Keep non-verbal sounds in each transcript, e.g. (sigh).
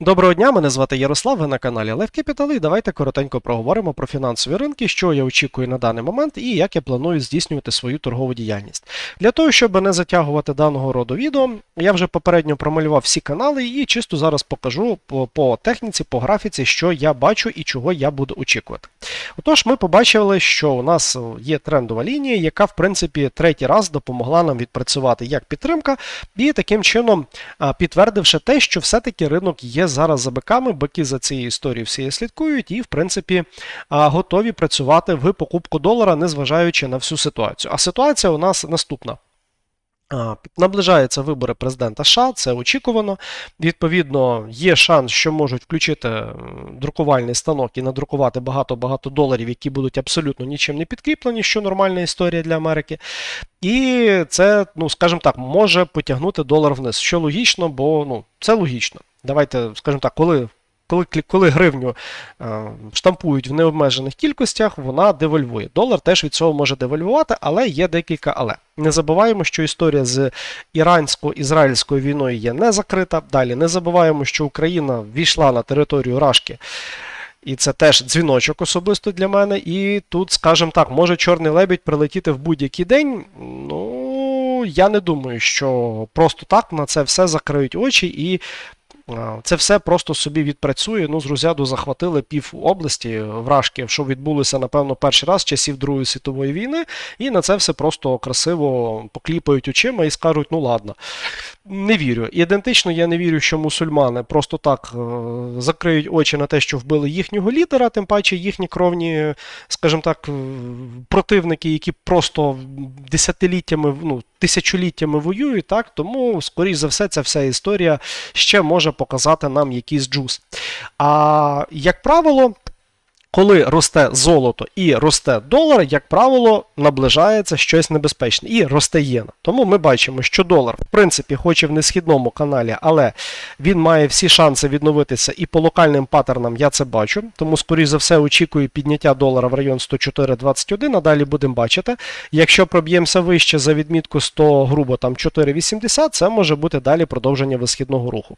Доброго дня, мене звати Ярослав, ви на каналі Лев Capital, і давайте коротенько проговоримо про фінансові ринки, що я очікую на даний момент і як я планую здійснювати свою торгову діяльність. Для того, щоб не затягувати даного роду відео, я вже попередньо промалював всі канали і чисто зараз покажу по, по техніці, по графіці, що я бачу і чого я буду очікувати. Отож, ми побачили, що у нас є трендова лінія, яка, в принципі, третій раз допомогла нам відпрацювати як підтримка, і таким чином підтвердивши те, що все-таки ринок є зараз за биками, бики за цією історією всі слідкують і, в принципі, готові працювати в покупку долара, незважаючи на всю ситуацію. А ситуація у нас наступна. Наближаються вибори президента США, це очікувано. Відповідно, є шанс, що можуть включити друкувальний станок і надрукувати багато-багато доларів, які будуть абсолютно нічим не підкріплені, що нормальна історія для Америки. І це, ну скажімо так, може потягнути долар вниз, що логічно, бо ну, це логічно. Давайте, скажімо так, коли. Коли, коли гривню е, штампують в необмежених кількостях, вона девальвує. Долар теж від цього може девальвувати, але є декілька але. Не забуваємо, що історія з ірансько-ізраїльською війною є не закрита. Далі не забуваємо, що Україна війшла на територію Рашки. І це теж дзвіночок особисто для мене. І тут, скажімо так, може чорний лебідь прилетіти в будь-який день. Ну, я не думаю, що просто так на це все закриють очі і. Це все просто собі відпрацює. Ну, з розряду захватили пів області вражки, що відбулося, напевно, перший раз часів Другої світової війни, і на це все просто красиво покліпають очима і скажуть, ну ладно. Не вірю. Ідентично я не вірю, що мусульмани просто так е, закриють очі на те, що вбили їхнього лідера, тим паче їхні кровні, скажімо так, е, противники, які просто десятиліттями, ну, тисячоліттями воюють, так, тому, скоріш за все, ця вся історія ще може показати нам якийсь джус. А як правило, коли росте золото і росте долар, як правило, наближається щось небезпечне і росте єна. Тому ми бачимо, що долар, в принципі, хоч і в несхідному каналі, але він має всі шанси відновитися і по локальним паттернам я це бачу. Тому, скоріш за все, очікую підняття долара в район 104.21, а далі будемо бачити. Якщо проб'ємося вище за відмітку 100, грубо там 4,80, це може бути далі продовження висхідного руху.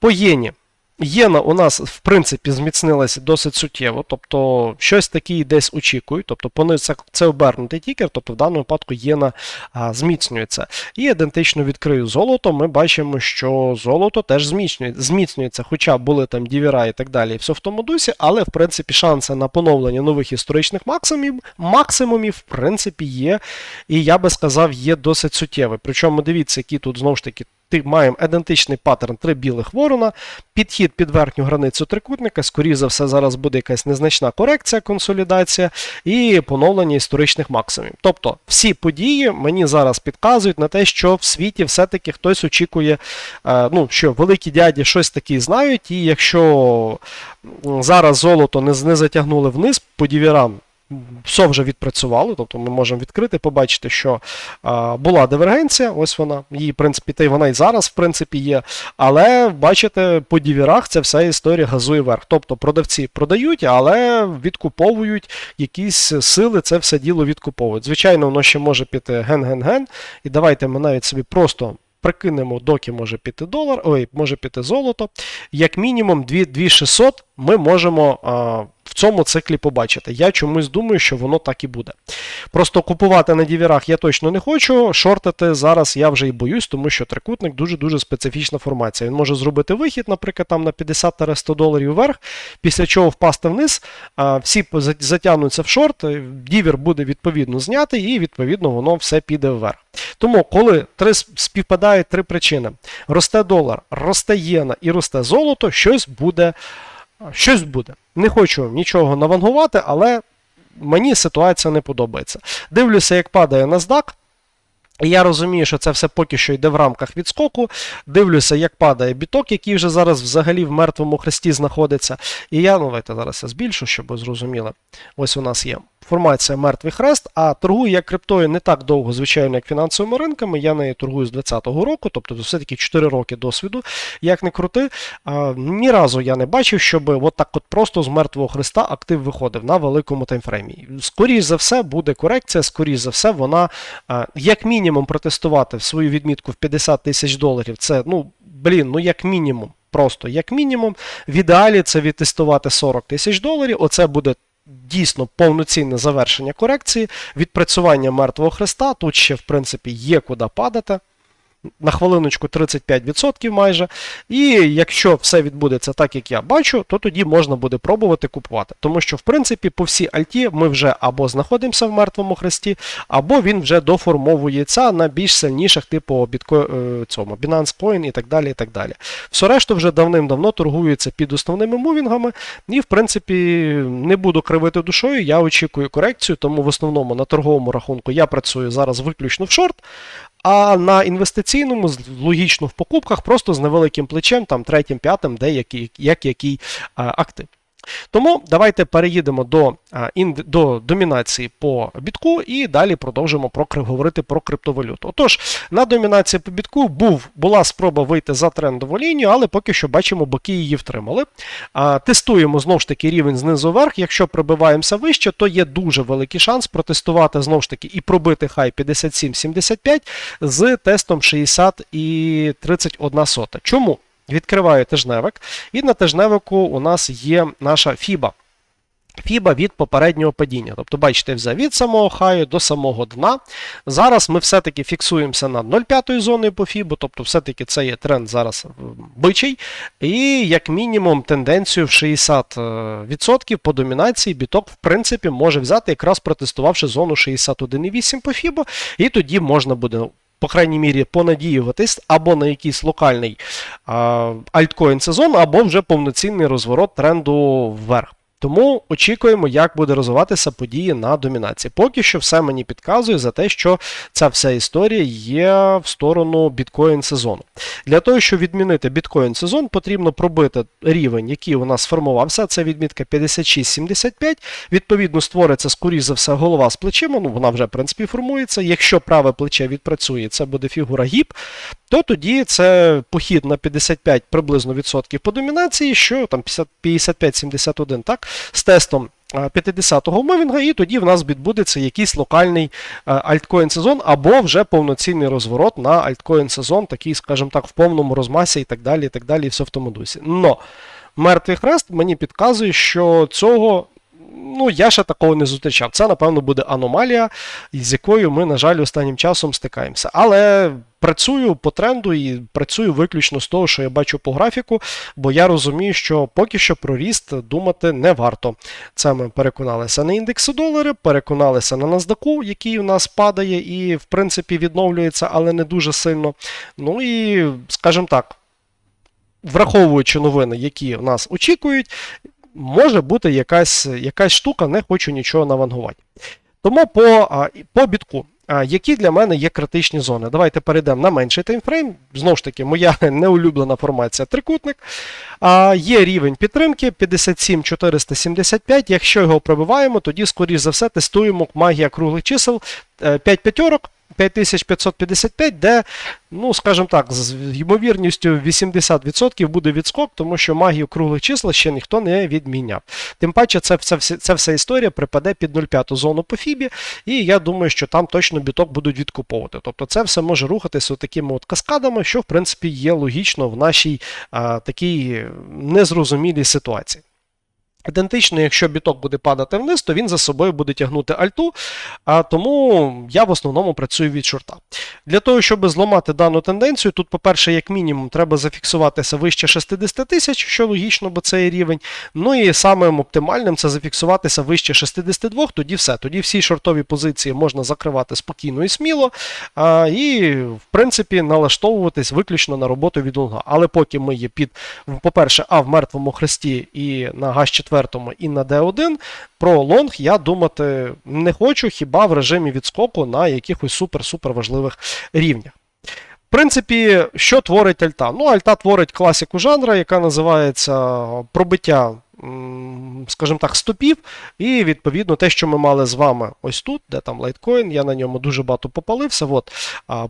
По єні. Єна у нас, в принципі, зміцнилася досить суттєво, тобто щось таке десь очікують, тобто по це, обернутий тікер, тобто в даному випадку єна а, зміцнюється. І ідентично відкрию золото, ми бачимо, що золото теж зміцнює, зміцнюється, хоча були там дівіра і так далі, і все в тому дусі, але в принципі шанси на поновлення нових історичних максимумів, максимумів в принципі є, і я би сказав, є досить суттєві. Причому дивіться, які тут знову ж таки маємо ідентичний паттерн три білих ворона, підхід під верхню границю трикутника, скоріше за все, зараз буде якась незначна корекція, консолідація і поновлення історичних максимумів. Тобто всі події мені зараз підказують на те, що в світі все-таки хтось очікує, е, ну, що великі дяді щось таке знають, і якщо зараз золото не затягнули вниз по дівірам, все вже відпрацювало, тобто ми можемо відкрити, побачити, що а, була дивергенція, ось вона, її, в принципі, та й вона і зараз, в принципі, є. Але бачите, по дівірах ця вся історія газує вверх. Тобто продавці продають, але відкуповують якісь сили, це все діло відкуповують. Звичайно, воно ще може піти ген-ген-ген. І давайте ми навіть собі просто. Прикинемо, доки може піти долар, ой, може піти золото. Як мінімум 2600 ми можемо в цьому циклі побачити. Я чомусь думаю, що воно так і буде. Просто купувати на дівірах я точно не хочу. Шортити зараз я вже і боюсь, тому що трикутник дуже-дуже специфічна формація. Він може зробити вихід, наприклад, там на 50-100 доларів вверх, після чого впасти вниз, всі затягнуться в шорт, е, дівір буде відповідно знятий, і відповідно воно все піде вверх. Тому, коли три співпадають три причини: росте долар, росте єна і росте золото, щось буде. Щось буде. Не хочу нічого навангувати, але мені ситуація не подобається. Дивлюся, як падає NASDAQ. І я розумію, що це все поки що йде в рамках відскоку. Дивлюся, як падає біток, який вже зараз взагалі в мертвому хресті знаходиться. І я, ну давайте зараз я збільшу, щоб ви зрозуміли. Ось у нас є формація мертвий хрест, а торгую я криптою не так довго, звичайно, як фінансовими ринками. Я нею торгую з 2020 року, тобто все-таки 4 роки досвіду. Як не крути, а, ні разу я не бачив, щоб от так от просто з мертвого хреста актив виходив на великому таймфреймі. Скоріше за все, буде корекція, скоріше за все, вона а, як мінімум протестувати свою відмітку в 50 тисяч доларів. Це, ну, блін, ну як мінімум. просто як мінімум. В ідеалі це відтестувати 40 тисяч доларів. Оце буде. Дійсно повноцінне завершення корекції, відпрацювання мертвого хреста. Тут ще, в принципі, є куди падати. На хвилиночку 35% майже. І якщо все відбудеться так, як я бачу, то тоді можна буде пробувати купувати. Тому що, в принципі, по всій альті ми вже або знаходимося в мертвому хресті, або він вже доформовується на більш сильніших, типу бітко... е, цьому, Binance Coin і так далі. і так далі. Все решту вже давним-давно торгується під основними мувінгами. І, в принципі, не буду кривити душою, я очікую корекцію, тому в основному на торговому рахунку я працюю зараз виключно в шорт. А на інвестиційному, логічно в покупках, просто з невеликим плечем, там третім, п'ятим, де як, як який а, актив. Тому давайте переїдемо до, до домінації по бітку і далі продовжимо про, говорити про криптовалюту. Отож, на домінації по бітку був, була спроба вийти за трендову лінію, але поки що бачимо, боки її втримали. Тестуємо знову ж таки рівень знизу вверх. Якщо пробиваємося вище, то є дуже великий шанс протестувати знову ж таки і пробити хай 57,75 з тестом 60 і 31 сота. Чому? Відкриваю тижневик, і на тижневику у нас є наша фіба. Фіба від попереднього падіння. Тобто, бачите, взяв від самого хаю до самого дна. Зараз ми все-таки фіксуємося над 0,5 зоною по фібу, тобто, все-таки це є тренд зараз е, бичий. І як мінімум тенденцію в 60% по домінації біток, в принципі, може взяти, якраз протестувавши зону 61,8 по фібу, і тоді можна буде. По крайній мірі, понадіюватись або на якийсь локальний альткоін сезон, або вже повноцінний розворот тренду вверх. Тому очікуємо, як буде розвиватися події на домінації. Поки що все мені підказує за те, що ця вся історія є в сторону біткоін сезону. Для того, щоб відмінити біткоін сезон, потрібно пробити рівень, який у нас сформувався. Це відмітка 56,75. Відповідно, створиться, скоріш за все, голова з плечима. Ну, вона вже, в принципі, формується. Якщо праве плече відпрацює, це буде фігура гіп, то тоді це похід на 55 приблизно відсотків по домінації, що там 55-71, так, з тестом. 50-го мовінга, і тоді в нас відбудеться якийсь локальний альткоін сезон або вже повноцінний розворот на альткоін сезон, такий, скажімо так, в повному розмасі і так далі, і так далі, і все в тому дусі. Но мертвий хрест мені підказує, що цього. Ну, я ще такого не зустрічав. Це, напевно, буде аномалія, з якою ми, на жаль, останнім часом стикаємося. Але працюю по тренду і працюю виключно з того, що я бачу по графіку, бо я розумію, що поки що про ріст думати не варто. Це ми переконалися на індексі долари, переконалися на NASDAQ, який у нас падає і, в принципі, відновлюється, але не дуже сильно. Ну і, скажімо так, враховуючи новини, які нас очікують, може бути якась, якась штука, не хочу нічого навангувати. Тому по, по бітку. Які для мене є критичні зони? Давайте перейдемо на менший таймфрейм. Знову ж таки, моя (laughs) неулюблена формація трикутник. Є рівень підтримки 57475. Якщо його пробиваємо, тоді, скоріш за все, тестуємо магія круглих чисел 5 п'ятьорок. 5555, де, ну, скажімо так, з ймовірністю 80% буде відскок, тому що магію круглих чисел ще ніхто не відміняв. Тим паче, це, це, це вся історія припаде під 0,5 зону по фібі, і я думаю, що там точно біток будуть відкуповувати. Тобто це все може рухатися такими от каскадами, що в принципі є логічно в нашій а, такій незрозумілій ситуації. Ідентично, якщо біток буде падати вниз, то він за собою буде тягнути альту, а тому я в основному працюю від шорта. Для того, щоб зламати дану тенденцію, тут, по-перше, як мінімум, треба зафіксуватися вище 60 тисяч, що логічно, бо це є рівень. Ну і самим оптимальним це зафіксуватися вище 62, тоді все. Тоді всі шортові позиції можна закривати спокійно і сміло, а, і, в принципі, налаштовуватись виключно на роботу від лонга. Але поки ми є під, по-перше, а в мертвому хресті і на газ 4 і на D1, про лонг я думати не хочу, хіба в режимі відскоку на якихось супер-супер важливих рівнях. В принципі, що творить альта? Ну, альта творить класику жанра, яка називається пробиття скажімо так, стопів. І відповідно те, що ми мали з вами ось тут, де там лайткоін, я на ньому дуже багато попалився. От,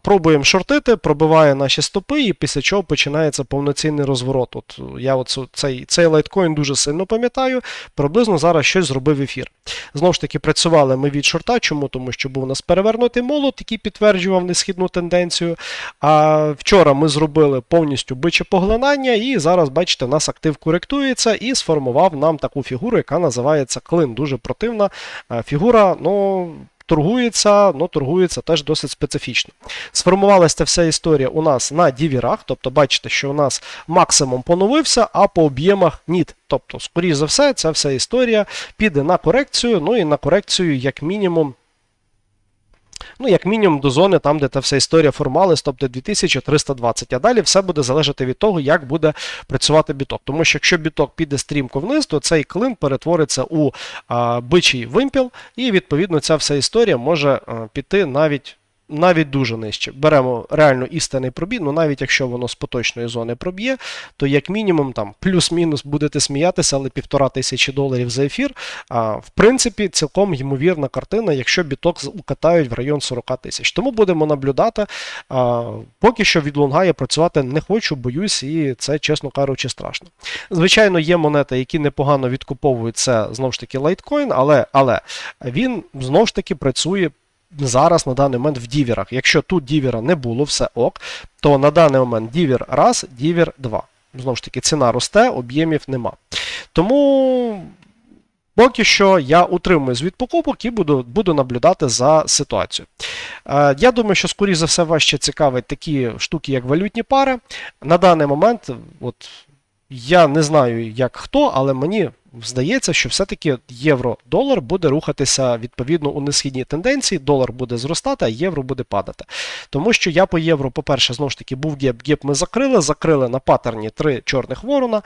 пробуємо шортити, пробиває наші стопи, і після чого починається повноцінний розворот. От я от цей, цей лайткоін дуже сильно пам'ятаю. Приблизно зараз щось зробив ефір. Знову ж таки, працювали ми від шорта. Чому? Тому що був у нас перевернутий молот, який підтверджував несхідну тенденцію. А вчора ми зробили повністю биче поглинання, і зараз, бачите, у нас актив коректується і сформував нам таку фігуру, яка називається клин. Дуже противна е, фігура. ну... Торгується, ну торгується теж досить специфічно. Сформувалася ця вся історія у нас на дівірах, тобто бачите, що у нас максимум поновився, а по об'ємах ніт. Тобто, скоріш за все, ця вся історія піде на корекцію, ну і на корекцію, як мінімум, ну, як мінімум до зони, там, де та вся історія формалась, тобто 2320. А далі все буде залежати від того, як буде працювати біток. Тому що якщо біток піде стрімко вниз, то цей клин перетвориться у а, бичий вимпіл, і відповідно ця вся історія може а, піти навіть. Навіть дуже нижче. Беремо реально істинний пробій, ну навіть якщо воно з поточної зони проб'є, то як мінімум там плюс-мінус будете сміятися, але півтора тисячі доларів за ефір. А, в принципі, цілком ймовірна картина, якщо біток укатають в район 40 тисяч. Тому будемо наблюдати. А, поки що від лонга я працювати не хочу, боюсь, і це, чесно кажучи, страшно. Звичайно, є монети, які непогано відкуповують це знову ж таки лайткоін, але, але він знову ж таки працює. Зараз на даний момент в діверах. Якщо тут дівера не було, все ок, то на даний момент дівер раз, дівер два. Знову ж таки, ціна росте, об'ємів нема. Тому поки що я утримуюсь від покупок і буду, буду наблюдати за ситуацією. Е, я думаю, що, скоріш за все, вас ще цікавить такі штуки, як валютні пари. На даний момент, от я не знаю, як хто, але мені здається, що все-таки євро-долар буде рухатися відповідно у несхідній тенденції, долар буде зростати, а євро буде падати. Тому що я по євро, по-перше, знову ж таки, був геп, геп ми закрили, закрили на паттерні три чорних ворона.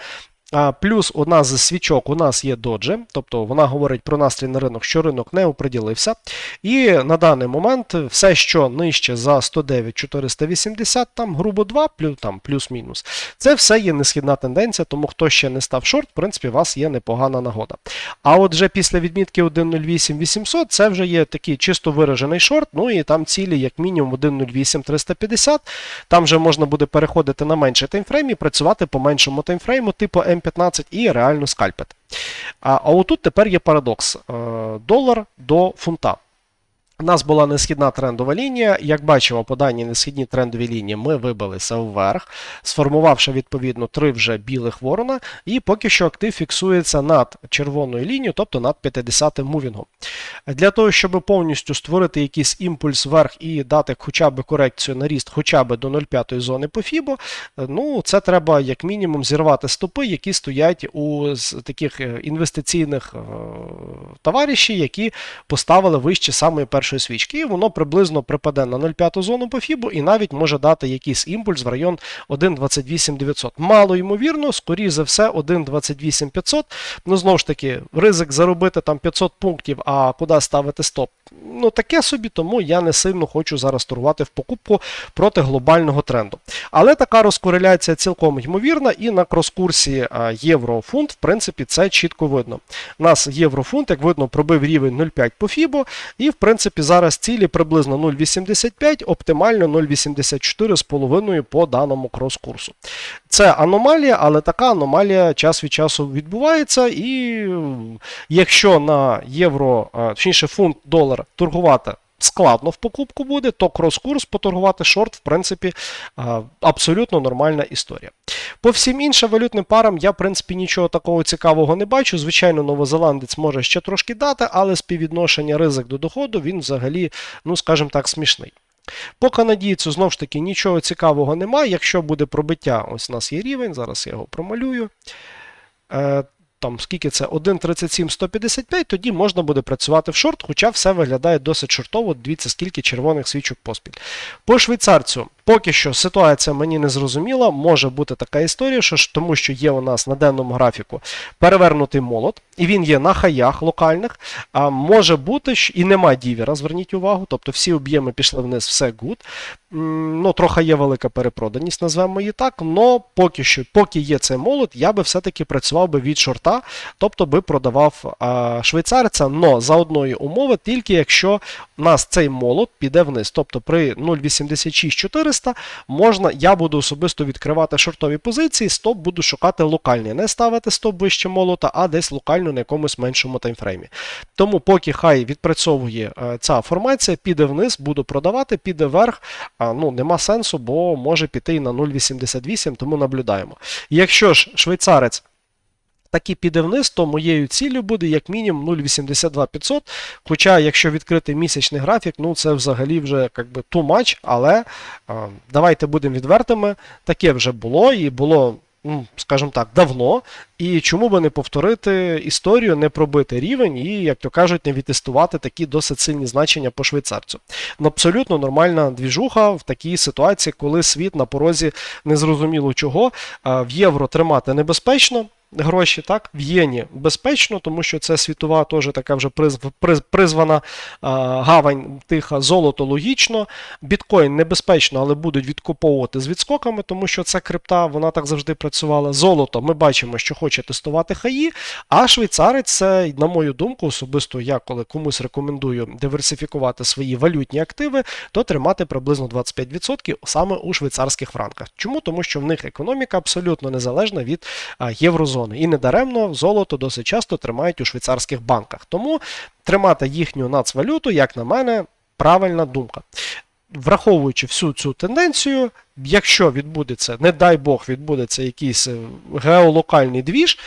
Плюс одна з свічок у нас є доджі, тобто вона говорить про настрій на ринок, що ринок не оприділився. І на даний момент все, що нижче за 109 480, там грубо 2, плюс, там плюс-мінус, це все є несхідна тенденція, тому хто ще не став шорт, в принципі, у вас є непогана нагода. А от вже після відмітки 1.08 800 це вже є такий чисто виражений шорт, ну і там цілі як мінімум 1.08 350. Там вже можна буде переходити на менший таймфрейм і працювати по меншому таймфрейму, типу М15 і реально скальпити. А, а отут тепер є парадокс: Е, долар до фунта. У нас була несхідна трендова лінія. Як бачимо, по даній несхідній трендовій лінії ми вибилися вверх, сформувавши відповідно три вже білих ворона, і поки що актив фіксується над червоною лінією, тобто над 50 мувінгом. Для того, щоб повністю створити якийсь імпульс вверх і дати хоча б корекцію на ріст хоча б до 0,5 зони по Фібо, ну це треба як мінімум зірвати стопи, які стоять у таких е, інвестиційних е, товаришів, які поставили вище самої першої свічки, і воно приблизно припаде на 0,5 зону по Фібу і навіть може дати якийсь імпульс в район 1,28900. Мало ймовірно, скоріше за все, 1,28500. Ну, знову ж таки, ризик заробити там 500 пунктів, а куди ставити стоп? Ну, таке собі, тому я не сильно хочу зараз торгувати в покупку проти глобального тренду. Але така розкореляція цілком ймовірна, і на крос-курсі а, євро-фунт, в принципі, це чітко видно. У нас євро-фунт, як видно, пробив рівень 0,5 по Фібо, і в принципі зараз цілі приблизно 0,85, оптимально 0,84,5 по даному крос-курсу. Це аномалія, але така аномалія час від часу відбувається. І якщо на євро, точніше фунт долар торгувати складно в покупку буде, то крос-курс поторгувати шорт, в принципі, абсолютно нормальна історія. По всім іншим валютним парам я, в принципі, нічого такого цікавого не бачу. Звичайно, новозеландець може ще трошки дати, але співвідношення ризик до доходу він взагалі, ну скажімо так, смішний. По канадійцю, знову ж таки, нічого цікавого немає. Якщо буде пробиття, ось у нас є рівень, зараз я його промалюю. Там скільки це 1.37.155, тоді можна буде працювати в шорт, хоча все виглядає досить шортово. Дивіться, скільки червоних свічок поспіль. По швейцарцю, поки що ситуація мені не зрозуміла. Може бути така історія, що ж тому що є у нас на денному графіку перевернутий молот, і він є на хаях локальних. А може бути, і нема дівера, зверніть увагу, тобто всі об'єми пішли вниз, все гуд. Ну, трохи є велика перепроданість, назвемо її так. Но поки що, поки є цей молот, я би все-таки працював би від шорта, тобто би продавав а, швейцарця, но за одної умови, тільки якщо у нас цей молот піде вниз. Тобто при 0,86400 можна, я буду особисто відкривати шортові позиції, стоп буду шукати локальний, не ставити стоп вище молота, а десь локально на якомусь меншому таймфреймі. Тому поки хай відпрацьовує е, ця формація, піде вниз, буду продавати, піде вверх. Ну, нема сенсу, бо може піти і на 0,88, тому наблюдаємо. Якщо ж швейцарець таки піде вниз, то моєю ціллю буде як мінімум 0,82500. Хоча, якщо відкрити місячний графік, ну це взагалі вже як би too much, але а, давайте будемо відвертими. Таке вже було і було. Скажімо так, давно, і чому би не повторити історію, не пробити рівень і, як то кажуть, не відтестувати такі досить сильні значення по швейцарцю. Ну, абсолютно нормальна двіжуха в такій ситуації, коли світ на порозі незрозуміло чого. В євро тримати небезпечно. Гроші, так, в єні безпечно, тому що це світова теж така вже призв, приз, призвана гавань тиха, золото логічно. Біткоін небезпечно, але будуть відкуповувати з відскоками, тому що це крипта, вона так завжди працювала. Золото ми бачимо, що хоче тестувати хаї, а швейцарець це, на мою думку, особисто я, коли комусь рекомендую диверсифікувати свої валютні активи, то тримати приблизно 25% саме у швейцарських франках. Чому? Тому що в них економіка абсолютно незалежна від а, єврозони. І недаремно золото досить часто тримають у швейцарських банках. Тому тримати їхню нацвалюту, як на мене, правильна думка. Враховуючи всю цю тенденцію, якщо відбудеться, не дай Бог, відбудеться якийсь е, геолокальний двіж,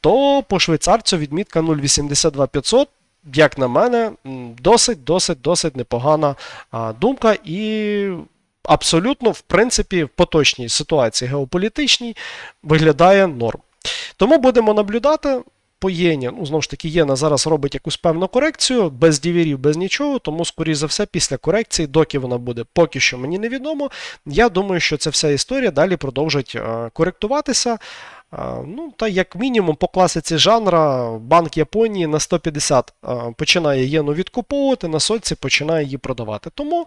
то по швейцарцю відмітка 0,82500, як на мене, досить, досить, досить непогана думка і. Абсолютно, в принципі, в поточній ситуації геополітичній виглядає норм. Тому будемо наблюдати по єні. Ну, знову ж таки, єна зараз робить якусь певну корекцію, без дівірів, без нічого. Тому, скоріш за все, після корекції, доки вона буде, поки що мені невідомо. Я думаю, що ця вся історія далі продовжить е, коректуватися. Е, Ну, та як мінімум по класиці жанра Банк Японії на 150 е, починає єну відкуповувати, на сотці починає її продавати. Тому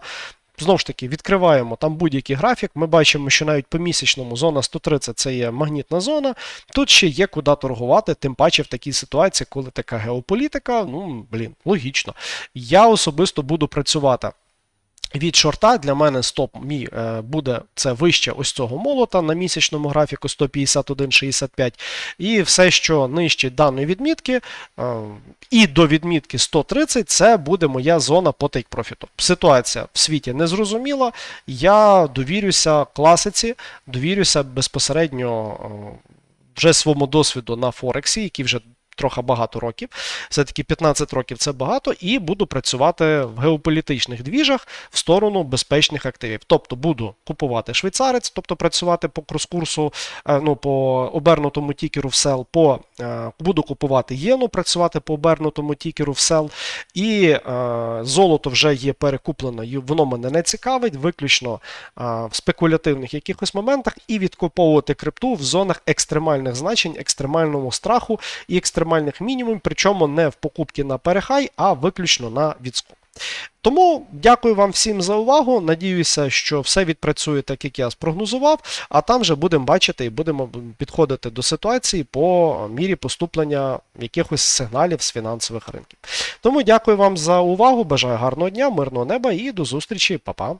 Знову ж таки, відкриваємо там будь-який графік. Ми бачимо, що навіть по місячному зона 130 це є магнітна зона. Тут ще є куди торгувати, тим паче в такій ситуації, коли така геополітика, ну, блін, логічно. Я особисто буду працювати. Від шорта для мене стоп мій е, буде це вище ось цього молота на місячному графіку 151,65. І все, що нижче даної відмітки, е, і до відмітки 130, це буде моя зона по тейк-профіту. Ситуація в світі незрозуміла. Я довірюся класиці, довірюся безпосередньо е, вже своєму досвіду на Форексі, який вже трохи багато років. Все-таки 15 років це багато, і буду працювати в геополітичних двіжах в сторону безпечних активів. Тобто буду купувати швейцарець, тобто працювати по крос-курсу, е, ну, по обернутому тікеру в сел, по, е, буду купувати єну, працювати по обернутому тікеру в сел. І е, золото вже є перекуплено, воно мене не цікавить, виключно в спекулятивних якихось моментах, і відкуповувати крипту в зонах екстремальних значень, екстремальному страху і екстремальних мінімум, причому не в покупці на перехай, а виключно на відскок. Тому дякую вам всім за увагу. Надіюся, що все відпрацює так, як я спрогнозував, а там вже будемо бачити і будемо підходити до ситуації по мірі поступлення якихось сигналів з фінансових ринків. Тому дякую вам за увагу. Бажаю гарного дня, мирного неба і до зустрічі, Па-па.